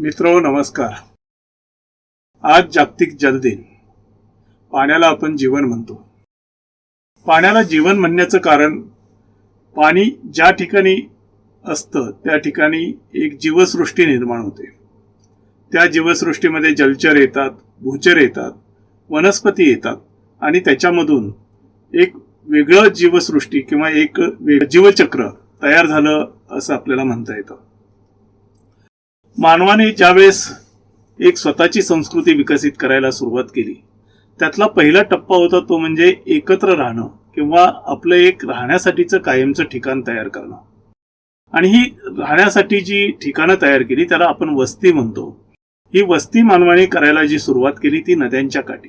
मित्र नमस्कार. आज जागतिक जल दिन पाण्याला आपण जीवन म्हणतो. पाण्याला जीवन म्हणण्याचं कारण पाणी ज्या ठिकाणी असतं त्या ठिकाणी एक जीवसृष्टी निर्माण होते. त्या जीवसृष्टीमध्ये जलचर येतात भूचर येतात वनस्पती येतात आणि त्याच्यामधून एक वेगळं जीवसृष्टी किंवा एक वेग जीवचक्र तयार झालं असं आपल्याला म्हणता येतं. मानवाने ज्यावेळेस एक स्वतःची संस्कृती विकसित करायला सुरुवात केली त्यातला पहिला टप्पा होता तो म्हणजे एकत्र राहणं किंवा आपलं एक राहण्यासाठीचं कायमचं ठिकाण तयार करणं. आणि ही राहण्यासाठी जी ठिकाणं तयार केली त्याला आपण वस्ती म्हणतो. ही वस्ती मानवाने करायला जी सुरुवात केली ती नद्यांच्या काठी.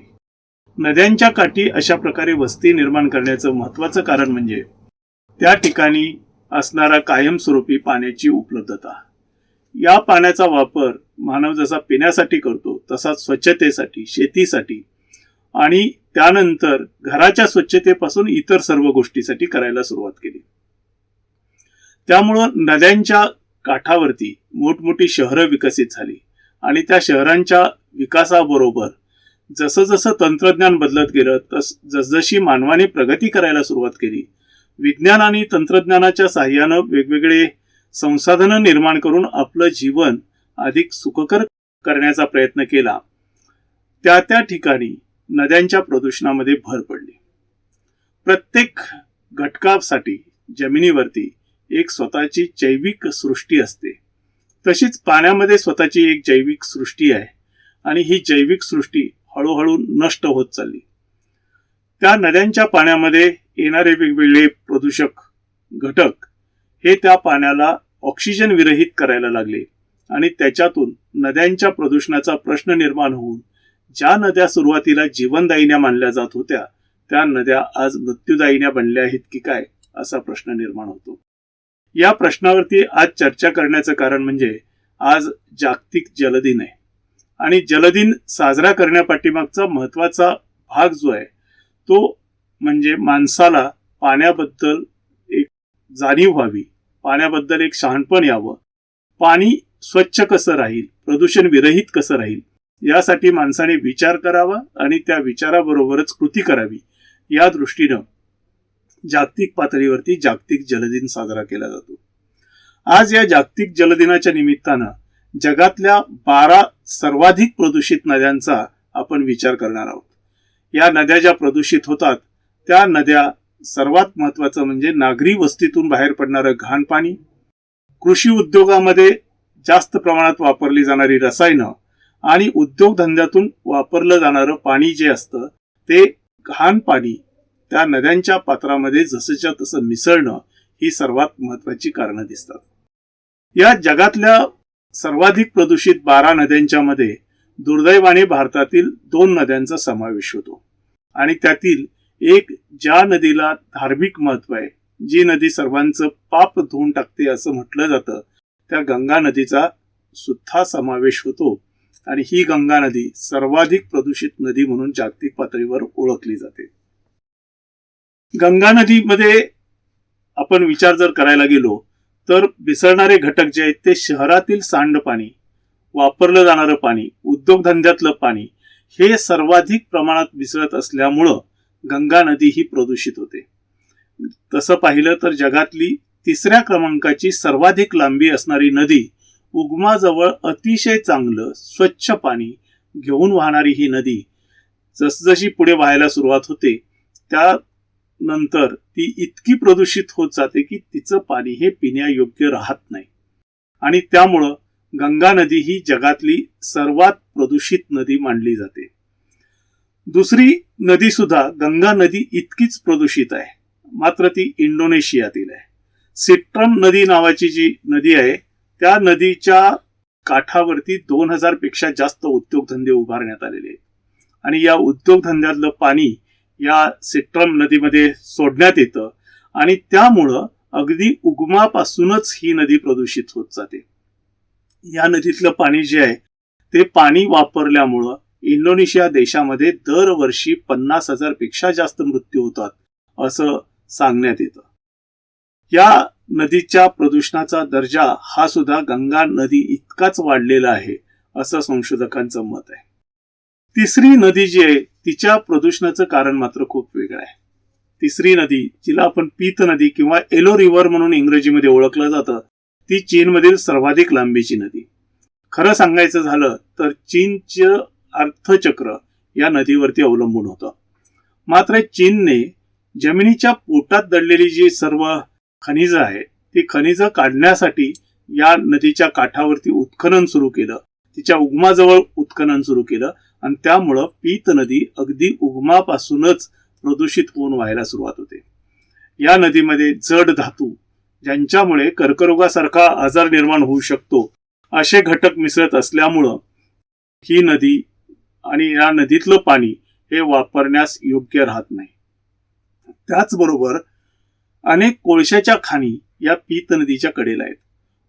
नद्यांच्या काठी अशा प्रकारे वस्ती निर्माण करण्याचं महत्वाचं कारण म्हणजे त्या ठिकाणी असणारा कायमस्वरूपी पाण्याची उपलब्धता. या पाण्याचा वापर मानव जसा पिण्यासाठी करतो तसाच स्वच्छतेसाठी शेतीसाठी आणि त्यानंतर घराच्या स्वच्छतेपासून इतर सर्व गोष्टीसाठी करायला सुरुवात केली. त्यामुळं नद्यांच्या काठावरती मोठमोठी शहरं विकसित झाली आणि त्या शहरांच्या विकासाबरोबर जसं जसं तंत्रज्ञान बदलत गेलं तस जसजशी मानवाने प्रगती करायला सुरुवात केली विज्ञान आणि तंत्रज्ञानाच्या साह्यानं वेगवेगळे संसाधनं निर्माण करून आपलं जीवन अधिक सुखकर करण्याचा प्रयत्न केला. त्या त्या ठिकाणी नद्यांच्या प्रदूषणामध्ये भर पडली. प्रत्येक घटकासाठी जमिनीवरती एक स्वतःची जैविक सृष्टी असते. तशीच पाण्यामध्ये स्वतःची एक जैविक सृष्टी आहे आणि ही जैविक सृष्टी हळूहळू नष्ट होत चालली. त्या नद्यांच्या पाण्यामध्ये येणारे वेगवेगळे प्रदूषक घटक हे त्या पाण्याला ऑक्सिजन विरहित करायला लागले. आणि त्याच्यातून नद्यांच्या प्रदूषणाचा प्रश्न निर्माण होऊन ज्या नद्या सुरुवातीला जीवनदायिन्या मानल्या जात होत्या त्या नद्या आज मृत्यूदायिन्या बनल्या आहेत की काय असा प्रश्न निर्माण होतो. या प्रश्नावरती आज चर्चा करण्याचं कारण म्हणजे आज जागतिक जलदिन आहे. आणि जलदिन साजरा करण्यापाठीमागचा महत्त्वाचा भाग जो आहे तो म्हणजे माणसाला पाण्याबद्दल जाणीव व्हावी. पाण्याबद्दल एक शहाणपण यावं. पाणी स्वच्छ कसं राहील? प्रदूषण विरहित कसं राहील? यासाठी माणसाने विचार करावा आणि त्या विचाराबरोबरच कृती करावी. या दृष्टीनं जागतिक पातळीवरती जागतिक जलदिन साजरा केला जातो. आज या जागतिक जलदिनाच्या निमित्तानं जगातल्या बारा सर्वाधिक प्रदूषित नद्यांचा आपण विचार करणार आहोत. या नद्या ज्या प्रदूषित होतात त्या नद्या सर्वात महत्वाचं म्हणजे नागरी वस्तीतून बाहेर पडणारं घाण पाणी. कृषी उद्योगामध्ये जास्त प्रमाणात वापरली जाणारी रसायनं आणि उद्योगधंद्यातून वापरलं जाणारं पाणी जे असतं ते घाण पाणी त्या नद्यांच्या पात्रामध्ये जसंच्या तसं मिसळणं ही सर्वात महत्वाची कारणं दिसतात. या जगातल्या सर्वाधिक प्रदूषित बारा नद्यांच्या मध्ये दुर्दैवाने भारतातील दोन नद्यांचा समावेश होतो आणि त्यातील एक ज्या नदीला धार्मिक महत्त्व आहे जी नदी सर्वांचं पाप धुवून टाकते असं म्हटलं जातं त्या गंगा नदीचा सुद्धा समावेश होतो. आणि ही गंगा नदी सर्वाधिक प्रदूषित नदी म्हणून जागतिक पातळीवर ओळखली जाते. गंगा नदीमध्ये आपण विचार जर करायला गेलो तर मिसळणारे घटक जे आहेत ते शहरातील सांडपाणी वापरलं जाणारं पाणी उद्योगधंद्यातलं पाणी हे सर्वाधिक प्रमाणात मिसळत असल्यामुळं गंगा नदी ही प्रदूषित होते. तसं पाहिलं तर जगातली तिसऱ्या क्रमांकाची सर्वाधिक लांबी असणारी नदी उगमाजवळ अतिशय चांगलं स्वच्छ पाणी घेऊन वाहणारी ही नदी जसजशी पुढे व्हायला सुरुवात होते त्या नंतर ती इतकी प्रदूषित होत जाते की तिचं पाणी हे पिण्यायोग्य राहत नाही. आणि त्यामुळं गंगा नदी ही जगातली सर्वात प्रदूषित नदी मानली जाते. दुसरी नदी सुद्धा गंगा नदी इतकीच प्रदूषित आहे. मात्र ती इंडोनेशियातील आहे. सिट्रम नदी नावाची जी नदी आहे त्या नदीच्या काठावरती दोन हजारपेक्षा जास्त उद्योगधंदे उभारण्यात आलेले आहेत. आणि या उद्योगधंद्यातलं पाणी या सिट्रम नदीमध्ये सोडण्यात येतं आणि त्यामुळं अगदी उगमापासूनच ही नदी प्रदूषित होत जाते. या नदीतलं पाणी जे आहे ते पाणी वापरल्यामुळं इंडोनेशिया देशामध्ये दरवर्षी पन्नास हजारपेक्षा जास्त मृत्यू होतात असं सांगण्यात येतं. या नदीच्या प्रदूषणाचा दर्जा हा सुद्धा गंगा नदी इतकाच वाढलेला आहे असं संशोधकांचं मत आहे. तिसरी नदी जी आहे तिच्या प्रदूषणाचं कारण मात्र खूप वेगळं आहे. तिसरी नदी जिला आपण पीत नदी किंवा एलो रिव्हर म्हणून इंग्रजीमध्ये ओळखलं जातं ती चीनमधील सर्वाधिक लांबीची नदी. खरं सांगायचं झालं तर चीनचं अर्थचक्र या नदीवरती अवलंबून होतं. मात्र चीनने जमिनीच्या पोटात दडलेली जी सर्व खनिजं आहेत ती खनिजं काढण्यासाठी या नदीच्या काठावरती उत्खनन सुरू केलं. तिच्या उगमाजवळ उत्खनन सुरू केलं आणि त्यामुळं पीत नदी अगदी उगमापासूनच प्रदूषित होऊन व्हायला सुरुवात होते. या नदीमध्ये जड धातू ज्यांच्यामुळे कर्करोगासारखा आजार निर्माण होऊ शकतो असे घटक मिसळत असल्यामुळं ही नदी आणि या नदीतलं पाणी हे वापरण्यास योग्य राहत नाही. त्याचबरोबर अनेक कोळशाच्या खाणी या पीत नदीच्या कडेला आहेत.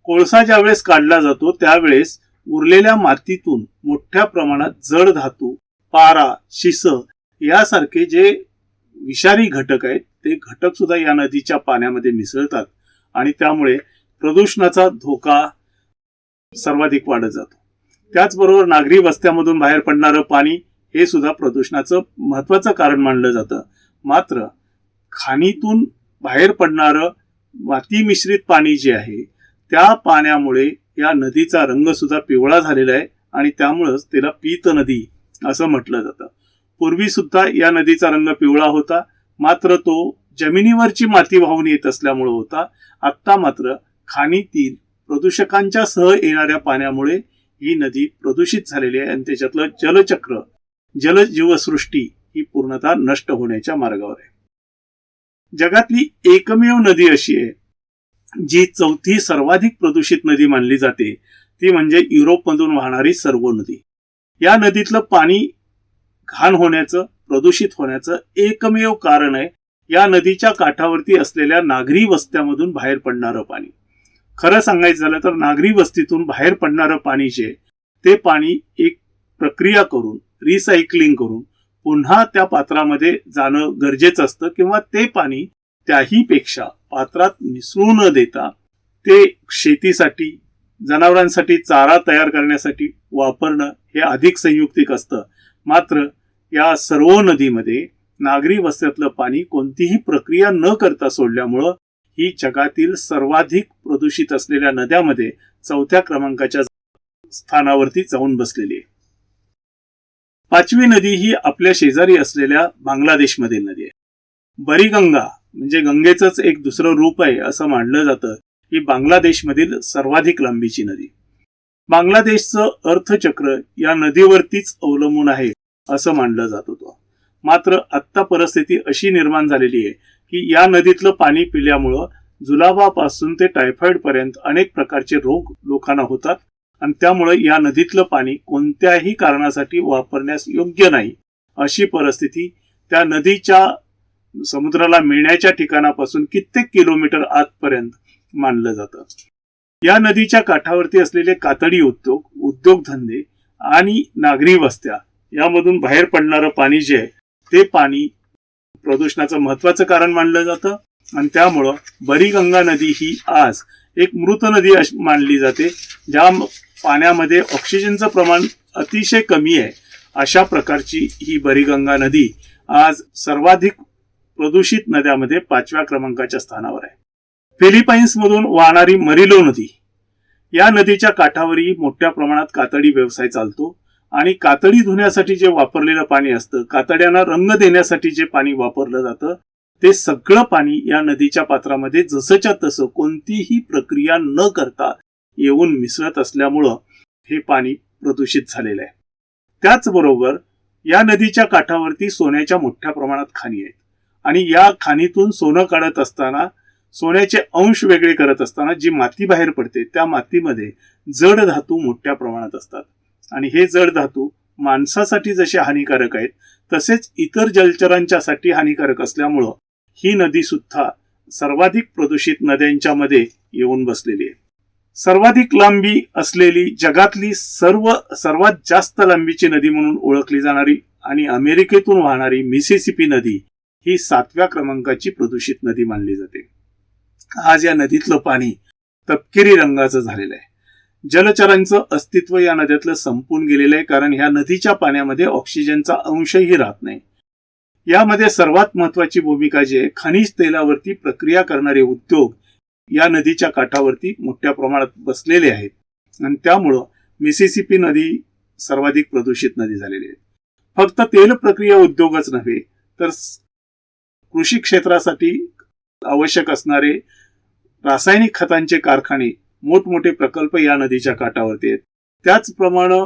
कोळसा ज्यावेळेस काढला जातो त्यावेळेस उरलेल्या मातीतून मोठ्या प्रमाणात जड धातू पारा शिस यासारखे जे विषारी घटक आहेत ते घटक सुद्धा या नदीच्या पाण्यामध्ये मिसळतात आणि त्यामुळे प्रदूषणाचा धोका सर्वाधिक वाढत जातो. त्याचबरोबर नागरी वस्त्यामधून बाहेर पडणारं पाणी हे सुद्धा प्रदूषणाचं महत्वाचं कारण मानलं जातं. मात्र खाणीतून बाहेर पडणारं माती मिश्रित पाणी जे आहे त्या पाण्यामुळे या नदीचा रंग सुद्धा पिवळा झालेला आहे आणि त्यामुळंच तिला पीत नदी असं म्हटलं जातं. पूर्वीसुद्धा या नदीचा रंग पिवळा होता मात्र तो जमिनीवरची माती वाहून येत असल्यामुळं होता. आत्ता मात्र खाणीतील प्रदूषकांच्या सह येणाऱ्या पाण्यामुळे ही नदी प्रदूषित झालेली आहे आणि त्याच्यातलं जलचक्र जलजीवसृष्टी ही पूर्णतः नष्ट होण्याच्या मार्गावर आहे. जगातली एकमेव नदी अशी आहे जी चौथी सर्वाधिक प्रदूषित नदी मानली जाते ती म्हणजे युरोपमधून वाहणारी सर्व नदी. या नदीतलं पाणी घाण होण्याचं प्रदूषित होण्याचं एकमेव कारण आहे या नदीच्या काठावरती असलेल्या नागरी वस्त्यामधून बाहेर पडणारं पाणी. खरं सांगायचं झालं तर नागरी वस्तीतून बाहेर पडणारं पाणी जे ते पाणी एक प्रक्रिया करून रिसायकलिंग करून पुन्हा त्या पात्रामध्ये जाणं गरजेचं असतं किंवा ते पाणी त्याही पेक्षा पात्रात मिसळू न देता ते शेतीसाठी जनावरांसाठी चारा तयार करण्यासाठी वापरणं हे अधिक संयुक्तिक असतं. मात्र या सर्व नदीमध्ये नागरी वस्त्यातलं पाणी कोणतीही प्रक्रिया न करता सोडल्यामुळं ही जगातील सर्वाधिक प्रदूषित असलेल्या नद्यामध्ये चौथ्या क्रमांकाच्या स्थानावरती जाऊन बसलेली आहे. पाचवी नदी ही आपल्या शेजारी असलेल्या बांगलादेशमधील नदी आहे. बरीगंगा म्हणजे गंगेचंच एक दुसरं रूप आहे असं मानलं जातं ही बांगलादेशमधील सर्वाधिक लांबीची नदी. बांगलादेशचं अर्थचक्र या नदीवरतीच अवलंबून आहे असं मानलं जात होतं. मात्र आत्ता परिस्थिती अशी निर्माण झालेली आहे की या नदीतलं पाणी पिल्यामुळं जुलाबापासून ते टायफॉईडपर्यंत अनेक प्रकारचे रोग लोकांना होतात आणि त्यामुळे या नदीतलं पाणी कोणत्याही कारणासाठी वापरण्यास योग्य नाही. अशी परिस्थिती त्या नदीच्या समुद्राला मिळण्याच्या ठिकाणापासून कित्येक किलोमीटर आतपर्यंत मानलं जातं. या नदीच्या काठावरती असलेले कातडी उद्योग उद्योगधंदे आणि नागरी वस्त्या यामधून बाहेर पडणारं पाणी जे आहे ते पाणी प्रदूषणाचं महत्वाचं कारण मानलं जातं. आणि त्यामुळं बरीगंगा नदी ही आज एक मृत नदी मानली जाते ज्या पाण्यामध्ये ऑक्सिजनचं प्रमाण अतिशय कमी आहे. अशा प्रकारची ही बरीगंगा नदी आज सर्वाधिक प्रदूषित नद्यामध्ये पाचव्या क्रमांकाच्या स्थानावर आहे. फिलिपाईन्समधून वाहणारी मरिलो नदी. या नदीच्या काठावरही मोठ्या प्रमाणात कातडी व्यवसाय चालतो. आणि कातडी धुण्यासाठी जे वापरलेलं पाणी असतं कातड्यांना रंग देण्यासाठी जे पाणी वापरलं जातं ते सगळं पाणी या नदीच्या पात्रामध्ये जसंच्या तसं कोणतीही प्रक्रिया न करता येऊन मिसळत असल्यामुळं हे पाणी प्रदूषित झालेलं आहे. त्याचबरोबर या नदीच्या काठावरती सोन्याच्या मोठ्या प्रमाणात खाणी आहेत. आणि या खाणीतून सोनं काढत असताना सोन्याचे अंश वेगळे करत असताना जी माती बाहेर पडते त्या मातीमध्ये जड धातू मोठ्या प्रमाणात असतात. आणि हे जड धातू माणसासाठी जसे हानिकारक आहेत तसेच इतर जलचरांच्यासाठी हानिकारक असल्यामुळं ही नदी सुद्धा सर्वाधिक प्रदूषित नद्यांच्या मध्ये येऊन बसलेली आहे. सर्वाधिक लांबी असलेली जगातली सर्व सर्वात जास्त लांबीची नदी म्हणून ओळखली जाणारी आणि अमेरिकेतून वाहणारी मिसिसिपी नदी ही सातव्या क्रमांकाची प्रदूषित नदी मानली जाते. आज या नदीतलं पाणी तपकिरी रंगाचं झालेलं आहे. जलचरांचं अस्तित्व या नद्यातलं संपून गेलेलं आहे कारण ह्या नदीच्या पाण्यामध्ये ऑक्सिजनचा अंशही राहत नाही. यामध्ये सर्वात महत्वाची भूमिका जी आहे खनिज तेलावरती प्रक्रिया करणारे उद्योग या नदीच्या काठावरती मोठ्या प्रमाणात बसलेले आहेत. आणि त्यामुळं मिसिसिपी नदी सर्वाधिक प्रदूषित नदी झालेली आहे. फक्त तेल प्रक्रिया उद्योगच नव्हे तर कृषी क्षेत्रासाठी आवश्यक असणारे रासायनिक खतांचे कारखाने मोठमोठे प्रकल्प या नदीच्या काठावरती आहेत. त्याचप्रमाणे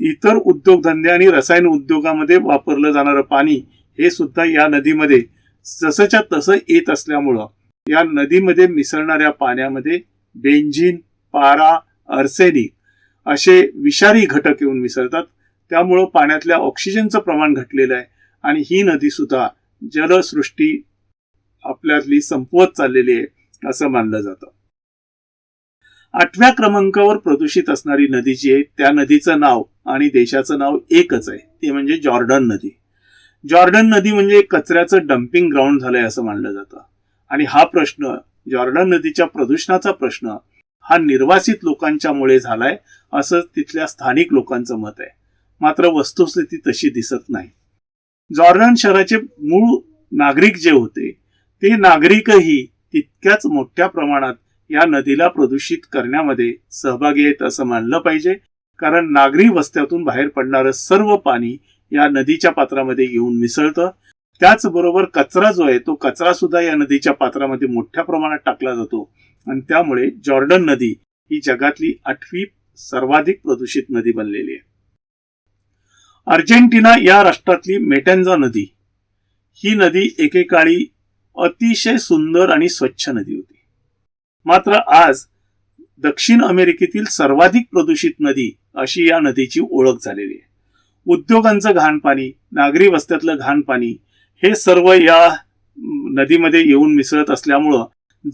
इतर उद्योगधंदे आणि रसायन उद्योगामध्ये वापरलं जाणारं पाणी हे सुद्धा या नदीमध्ये जसंच्या तसं येत असल्यामुळं या नदीमध्ये मिसळणाऱ्या पाण्यामध्ये बेंजिन पारा अर्सेनिक असे विषारी घटक येऊन मिसळतात. त्यामुळं पाण्यातल्या ऑक्सिजनचं प्रमाण घटलेलं आहे आणि ही नदी सुद्धा जलसृष्टी आपल्यातली संपवत चाललेली आहे असं मानलं जातं. आठव्या क्रमांकावर प्रदूषित असणारी नदी जी आहे त्या नदीचं नाव आणि देशाचं नाव एकच आहे. ते म्हणजे जॉर्डन नदी. जॉर्डन नदी म्हणजे कचऱ्याचं डम्पिंग ग्राउंड झालंय असं मानलं जातं. आणि हा प्रश्न जॉर्डन नदीच्या प्रदूषणाचा प्रश्न हा निर्वासित लोकांच्यामुळे झालाय असं तिथल्या स्थानिक लोकांचं मत आहे. मात्र वस्तुस्थिती तशी दिसत नाही. जॉर्डन शहराचे मूळ नागरिक जे होते ते नागरिकही तितक्याच मोठ्या प्रमाणात या नदीला प्रदूषित करण्यामध्ये सहभागी आहेत असं मानलं पाहिजे. कारण नागरी वस्त्यातून बाहेर पडणारं सर्व पाणी या नदीच्या पात्रामध्ये येऊन मिसळतं. त्याचबरोबर कचरा जो आहे तो कचरा सुद्धा या नदीच्या पात्रामध्ये मोठ्या प्रमाणात टाकला जातो. आणि त्यामुळे जॉर्डन नदी ही जगातली आठवी सर्वाधिक प्रदूषित नदी बनलेली आहे. अर्जेंटिना या राष्ट्रातली मेटेन्झा नदी ही नदी एकेकाळी अतिशय सुंदर आणि स्वच्छ नदी होती. मात्र आज दक्षिण अमेरिकेतील सर्वाधिक प्रदूषित नदी अशी या नदीची ओळख झालेली आहे. उद्योगांचं घाण पाणी नागरी वस्त्यातलं घाण पाणी हे सर्व या नदीमध्ये येऊन मिसळत असल्यामुळं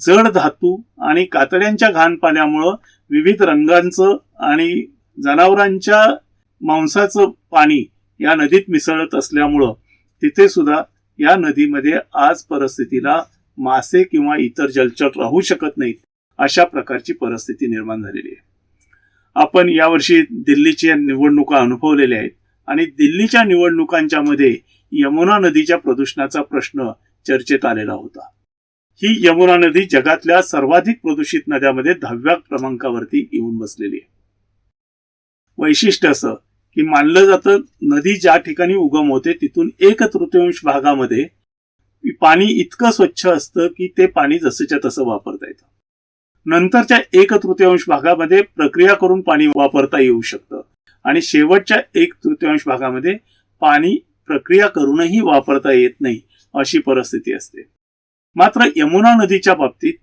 जड धातू आणि कातड्यांच्या घाण पाण्यामुळं विविध रंगांचं आणि जनावरांच्या मांसाचं पाणी या नदीत मिसळत असल्यामुळं तिथे सुद्धा या नदीमध्ये आज परिस्थितीला मासे किंवा इतर जलचर राहू शकत नाहीत अशा प्रकारची परिस्थिती निर्माण झालेली आहे. आपण यावर्षी दिल्लीच्या निवडणुका अनुभवलेल्या आहेत आणि दिल्लीच्या निवडणुकांच्या मध्ये यमुना नदीच्या प्रदूषणाचा प्रश्न चर्चेत आलेला होता. ही यमुना नदी जगातल्या सर्वाधिक प्रदूषित नद्यामध्ये दहाव्या क्रमांकावरती येऊन बसलेली आहे. वैशिष्ट्य असं की मानलं जातं नदी ज्या ठिकाणी उगम होते तिथून एक तृतीयांश भागामध्ये पाणी इतकं स्वच्छ असतं की ते पाणी जसंच्या तसं वापरता येतं. नंतरच्या एक तृतीयांश भागामध्ये प्रक्रिया करून पाणी वापरता येऊ शकतं. आणि शेवटच्या एक तृतीयांश भागामध्ये पाणी प्रक्रिया करूनही वापरता येत नाही अशी परिस्थिती असते. मात्र यमुना नदीच्या बाबतीत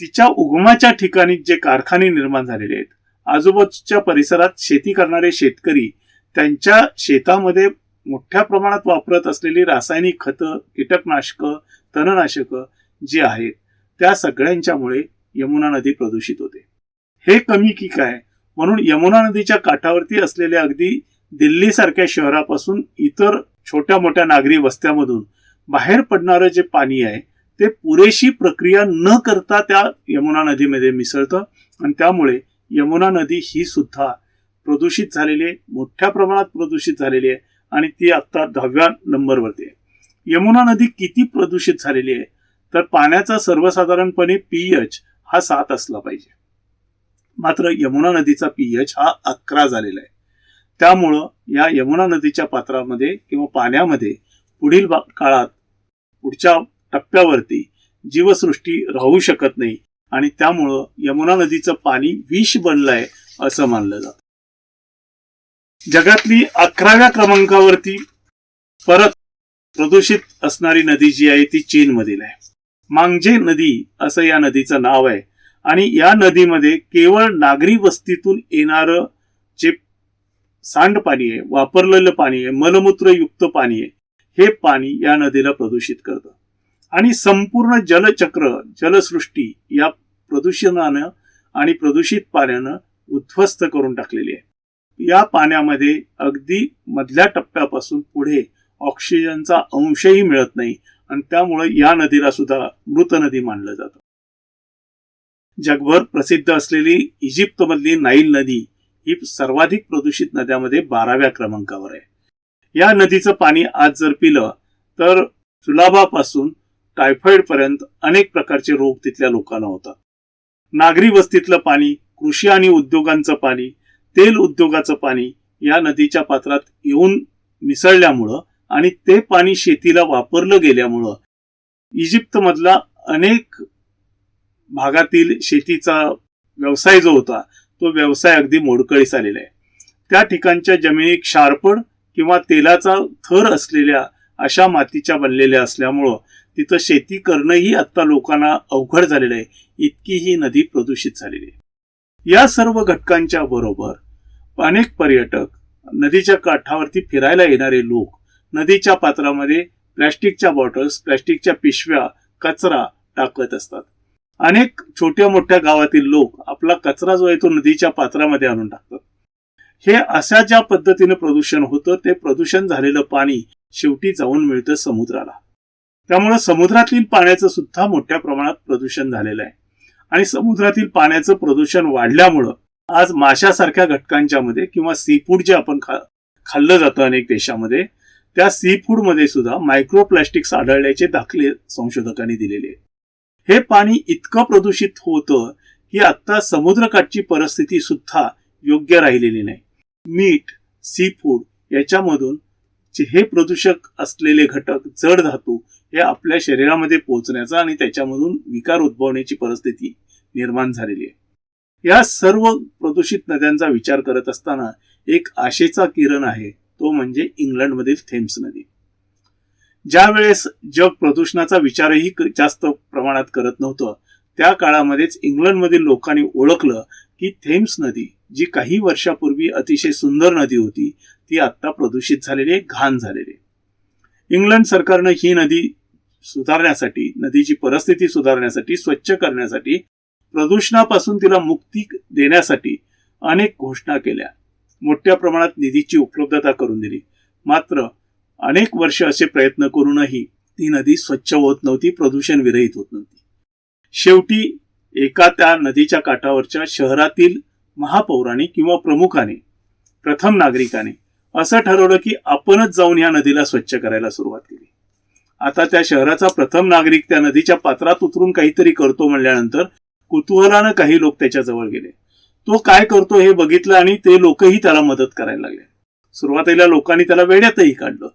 तिच्या उगमाच्या ठिकाणी जे कारखाने निर्माण झालेले आहेत आजूबाजूच्या परिसरात शेती करणारे शेतकरी त्यांच्या शेतामध्ये मोठ्या प्रमाणात वापरत असलेली रासायनिक खतं कीटकनाशकं तणनाशकं जी आहेत त्या सगळ्यांच्यामुळे यमुना नदी प्रदूषित होते. हे कमी की काय? म्हणून यमुना नदीच्या काठावरती असलेल्या अगदी दिल्लीसारख्या शहरापासून इतर छोट्या मोठ्या नागरी वस्त्यामधून बाहेर पडणारं जे पाणी आहे ते पुरेशी प्रक्रिया न करता त्या यमुना नदीमध्ये मिसळतं आणि त्यामुळे यमुना नदी ही सुद्धा प्रदूषित झालेली आहे मोठ्या प्रमाणात प्रदूषित झालेली आहे. आणि ती आता दहाव्या नंबरवरती आहे. यमुना नदी किती प्रदूषित झालेली आहे तर पाण्याचा सर्वसाधारणपणे पीएच हा सात असला पाहिजे. मात्र यमुना नदीचा पीएच हा अकरा झालेला आहे. त्यामुळं या यमुना नदीच्या पात्रामध्ये किंवा पाण्यामध्ये पुढील काळात पुढच्या टप्प्यावरती जीवसृष्टी राहू शकत नाही आणि त्यामुळं यमुना नदीचं पाणी विष बनलंय असं मानलं जातं. जगातली अकराव्या क्रमांकावरती परत प्रदूषित असणारी नदी जी आहे ती चीन मधील आहे. मांगजे नदी असं या नदीचं नाव आहे. आणि या नदीमध्ये केवळ नागरी वस्तीतून येणारं जे सांडपाणी आहे वापरलेलं पाणी आहे मलमूत्रयुक्त पाणी आहे हे पाणी या नदीला प्रदूषित करतं. आणि संपूर्ण जलचक्र जलसृष्टी या प्रदूषणानं आणि प्रदूषित पाण्यानं उद्ध्वस्त करून टाकलेली आहे. या पाण्यामध्ये अगदी मधल्या टप्प्यापासून पुढे ऑक्सिजनचा अंशही मिळत नाही आणि त्यामुळे या नदीला सुद्धा मृत नदी मानलं जातं. जगभर प्रसिद्ध असलेली इजिप्तमधली नाईल नदी ही सर्वाधिक प्रदूषित नद्यामध्ये बाराव्या क्रमांकावर आहे. या नदीचं पाणी आज जर पिलं तर जुलाबापासून टायफॉइड पर्यंत अनेक प्रकारचे रोग तिथल्या लोकांना होतात. नागरी वस्तीतलं पाणी कृषी आणि उद्योगांचं पाणी तेल उद्योगाचं पाणी या नदीच्या पात्रात येऊन मिसळल्यामुळं आणि ते पाणी शेतीला वापरलं गेल्यामुळं इजिप्तमधला अनेक भागातील शेतीचा व्यवसाय जो होता तो व्यवसाय अगदी मोडकळीस आलेला आहे. त्या ठिकाणच्या जमिनी क्षारपड किंवा तेलाचा थर असलेल्या अशा मातीच्या बनलेल्या असल्यामुळं तिथं शेती करणंही आता लोकांना अवघड झालेलं आहे. इतकी ही नदी प्रदूषित झालेली आहे. या सर्व घटकांच्या बरोबर अनेक पर्यटक नदीच्या काठावरती फिरायला येणारे लोक नदीच्या पात्रामध्ये प्लॅस्टिकच्या बॉटल्स प्लॅस्टिकच्या पिशव्या कचरा टाकत असतात. अनेक छोट्या मोठ्या गावातील लोक आपला कचरा जो आहे तो नदीच्या पात्रामध्ये आणून टाकतात. हे अशा ज्या पद्धतीने प्रदूषण होतं ते प्रदूषण झालेलं पाणी शेवटी जाऊन मिळतं समुद्राला. त्यामुळे समुद्रातील पाण्याचं सुद्धा मोठ्या प्रमाणात प्रदूषण झालेलं आहे. आणि समुद्रातील पाण्याचं प्रदूषण वाढल्यामुळं आज माशासारख्या घटकांच्या मध्ये किंवा सी फूड जे आपण खा खाल्लं जातं अनेक देशामध्ये त्या सी फूडमध्ये सुद्धा मायक्रोप्लास्टिक्स आढळल्याचे दाखले संशोधकांनी दिलेले. आहेत हे पाणी इतकं प्रदूषित होतं की आता समुद्रकाठची परिस्थिती सुद्धा योग्य राहिलेली नाही. मीठ सी फूड याच्यामधून जे हे प्रदूषक असलेले घटक जड धातू हे आपल्या शरीरामध्ये पोहोचण्याचा आणि त्याच्यामधून विकार उद्भवण्याची परिस्थिती निर्माण झालेली आहे. या सर्व प्रदूषित नद्यांचा विचार करत असताना एक आशेचा किरण आहे तो म्हणजे इंग्लंडमधील थेम्स नदी. ज्या वेळेस जग प्रदूषणाचा विचारही जास्त प्रमाणात करत नव्हतं त्या काळामध्येच इंग्लंडमधील लोकांनी ओळखलं की थेम्स नदी जी काही वर्षापूर्वी अतिशय सुंदर नदी होती ती आता प्रदूषित झालेली आहे घाण झालेली आहे. इंग्लंड सरकारनं ही नदी सुधारण्यासाठी नदीची परिस्थिती सुधारण्यासाठी स्वच्छ करण्यासाठी प्रदूषणापासून तिला मुक्ती देण्यासाठी अनेक घोषणा केल्या. मोठ्या प्रमाणात निधीची उपलब्धता करून दिली. मात्र अनेक वर्ष असे प्रयत्न करूनही ती नदी स्वच्छ होत नव्हती प्रदूषण विरहित होत नव्हती. शेवटी एका त्या नदीच्या काठावरच्या शहरातील महापौराने किंवा प्रमुखाने प्रथम नागरिकाने असं ठरवलं की आपणच जाऊन या नदीला स्वच्छ करायला सुरुवात केली. आता त्या शहराचा प्रथम नागरिक त्या नदीच्या पात्रात उतरून काहीतरी करतो म्हणल्यानंतर कुतूहलानं काही लोक त्याच्याजवळ गेले. तो काय करतो हे बघितलं आणि ते लोकही त्याला मदत करायला लागले. सुरुवातीला लोकांनी त्याला वेड्यातही काढलं.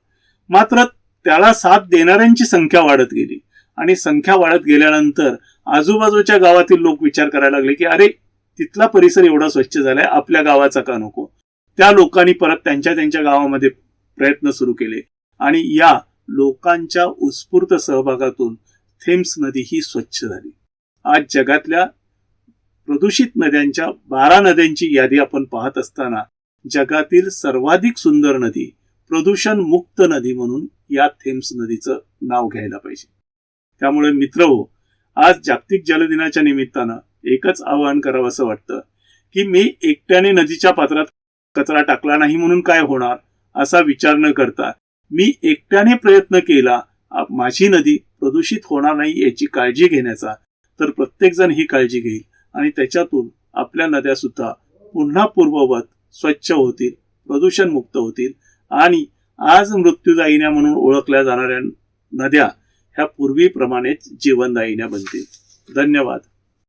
मात्र त्याला साथ देणाऱ्यांची संख्या वाढत गेली आणि संख्या वाढत गेल्यानंतर आजूबाजूच्या गावातील लोक विचार करायला लागले की अरे तिथला परिसर एवढा स्वच्छ झालाय आपल्या गावाचा का नको? त्या लोकांनी परत त्यांच्या त्यांच्या गावामध्ये प्रयत्न सुरू केले. आणि या लोकांच्या उत्स्फूर्त सहभागातून थेम्स नदी ही स्वच्छ झाली. आज जगातल्या प्रदूषित नद्यांच्या बारा नद्यांची यादी आपण पाहत असताना जगातील सर्वाधिक सुंदर नदी प्रदूषण मुक्त नदी म्हणून या थेम्स नदीचं नाव घ्यायला पाहिजे. त्यामुळे मित्र हो आज जागतिक जलदिनाच्या निमित्तानं एकच आवाहन करावं असं वाटतं की मी एकट्याने नदीच्या पात्रात कचरा टाकला नाही म्हणून काय होणार असा विचार न करता मी एकट्याने प्रयत्न केला माझी नदी प्रदूषित होणार नाही याची काळजी घेण्याचा तर प्रत्येकजण ही काळजी घेईल आणि त्याच्यातून आपल्या नद्या सुद्धा पुन्हा पूर्ववत स्वच्छ होतील प्रदूषण मुक्त होतील आणि आज मृत्यूदायिन्या म्हणून ओळखल्या जाणाऱ्या नद्या ह्या पूर्वीप्रमाणेच जीवनदायिन्या बनतील. धन्यवाद.